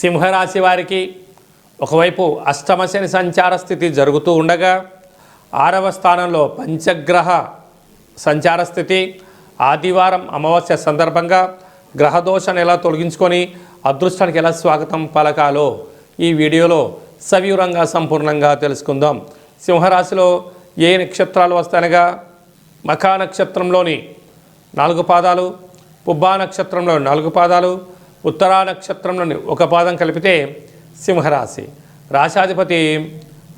సింహరాశి వారికి ఒకవైపు అష్టమ శని సంచార స్థితి జరుగుతూ ఉండగా ఆరవ స్థానంలో పంచగ్రహ సంచార స్థితి ఆదివారం అమావాస్య సందర్భంగా గ్రహదోషాన్ని ఎలా తొలగించుకొని అదృష్టానికి ఎలా స్వాగతం పలకాలో ఈ వీడియోలో సవివరంగా సంపూర్ణంగా తెలుసుకుందాం. సింహరాశిలో ఏ నక్షత్రాలు వస్తాయనగా మఖా నక్షత్రంలోని నాలుగు పాదాలు పుబ్బా నక్షత్రంలో నాలుగు పాదాలు ఉత్తరా నక్షత్రంలోని ఒక పాదం కలిపితే సింహరాశి. రాశాధిపతి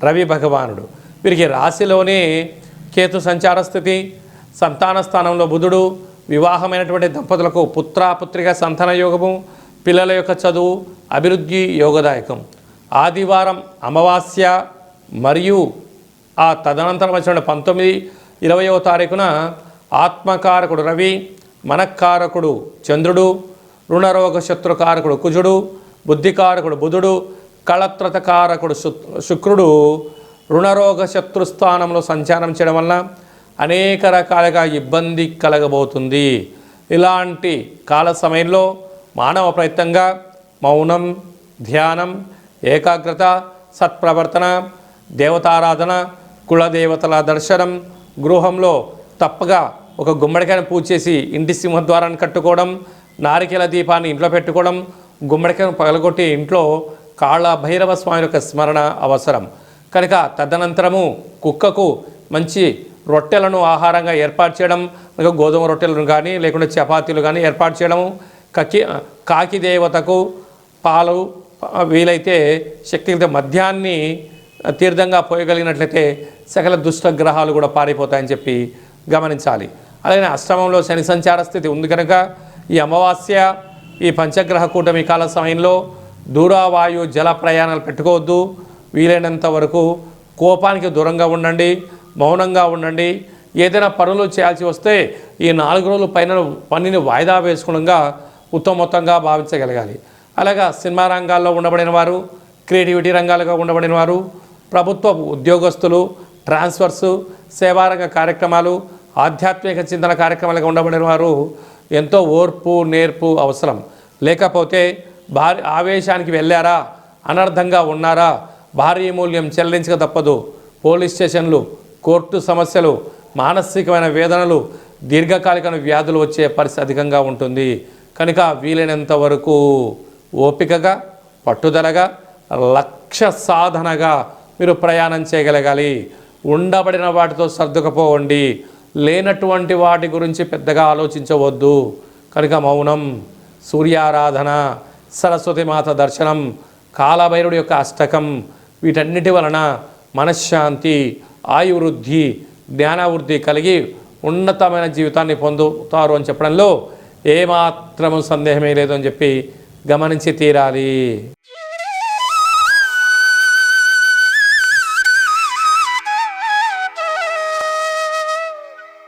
రవి భగవానుడు. వీరికి రాశిలోనే కేతు సంచార స్థితి సంతాన స్థానంలో బుధుడు వివాహమైనటువంటి దంపతులకు పుత్రాపుత్రిక సంతాన యోగము పిల్లల యొక్క చదువు అభివృద్ధి యోగదాయకం. ఆదివారం అమావాస్య మరియు ఆ తదనంతరం వచ్చిన పంతొమ్మిది ఇరవయో తారీఖున ఆత్మకారకుడు రవి మనకారకుడు చంద్రుడు రుణరోగ శత్రుకారకుడు కుజుడు బుద్ధికారకుడు బుధుడు కళత్రతకారకుడు శుక్రుడు రుణరోగ శత్రు స్థానంలో సంచారం చేయడం వలన అనేక రకాలుగా ఇబ్బంది కలగబోతుంది. ఇలాంటి కాల సమయంలో మానవ ప్రయత్నంగా మౌనం ధ్యానం ఏకాగ్రత సత్ప్రవర్తన దేవతారాధన కులదేవతల దర్శనం గృహంలో తప్పగా ఒక గుమ్మడికాయను పూజ చేసి ఇంటి సింహద్వారాన్ని కట్టుకోవడం నారికేల దీపాన్ని ఇంట్లో పెట్టుకోవడం గుమ్మడికాయను పగలగొట్టి ఇంట్లో కాళ్ళ భైరవ స్వామి యొక్క స్మరణ అవసరం. కనుక తదనంతరము కుక్కకు మంచి రొట్టెలను ఆహారంగా ఏర్పాటు చేయడం గోధుమ రొట్టెలను కానీ లేకుంటే చపాతీలు కానీ ఏర్పాటు చేయడము కకి కాకి దేవతకు పాలు వీలైతే శక్తి మద్యాన్ని తీర్థంగా పోయగలిగినట్లయితే సకల దుష్టగ్రహాలు కూడా పారిపోతాయని చెప్పి గమనించాలి. అలాగే అష్టమంలో శని సంచార స్థితి ఉంది కనుక ఈ అమావాస్య ఈ పంచగ్రహ కూటమి కాల సమయంలో దూరావాయు జల ప్రయాణాలు పెట్టుకోవద్దు. వీలైనంత వరకు కోపానికి దూరంగా ఉండండి మౌనంగా ఉండండి. ఏదైనా పనులు చేయాల్సి వస్తే ఈ నాలుగు రోజుల పైన పనిని వాయిదా వేసుకోవడంగా ఉత్తమోత్తంగా భావించగలగాలి. అలాగా సినిమా రంగాల్లో ఉండబడిన వారు క్రియేటివిటీ రంగాలుగా ఉండబడిన వారు ప్రభుత్వ ఉద్యోగస్తులు ట్రాన్స్ఫర్సు సేవారంగ కార్యక్రమాలు ఆధ్యాత్మిక చింతన కార్యక్రమాలుగా ఉండబడిన వారు ఎంతో ఓర్పు నేర్పు అవసరం. లేకపోతే భారీ ఆవేశానికి వెళ్ళారా? అనర్థంగా ఉన్నారా? భారీ మూల్యం చెల్లించక తప్పదు. పోలీస్ స్టేషన్లు కోర్టు సమస్యలు మానసికమైన వేదనలు దీర్ఘకాలిక వ్యాధులు వచ్చే పరిస్థితి అధికంగా ఉంటుంది. కనుక వీలైనంత వరకు ఓపికగా పట్టుదలగా లక్ష్య సాధనగా మీరు ప్రయాణం చేయగలగాలి. ఉండబడిన వాటితో సర్దుకపోవండి. లేనటువంటి వాటి గురించి పెద్దగా ఆలోచించవద్దు. కనుక మౌనం సూర్యారాధన సరస్వతి మాత దర్శనం కాలభైరుడి యొక్క అష్టకం వీటన్నిటి వలన మనశ్శాంతి ఆయువృద్ధి జ్ఞానవృద్ధి కలిగి ఉన్నతమైన జీవితాన్ని పొందుతారు అని చెప్పడంలో ఏమాత్రము సందేహమే లేదు అని చెప్పి గమనించి తీరాలి.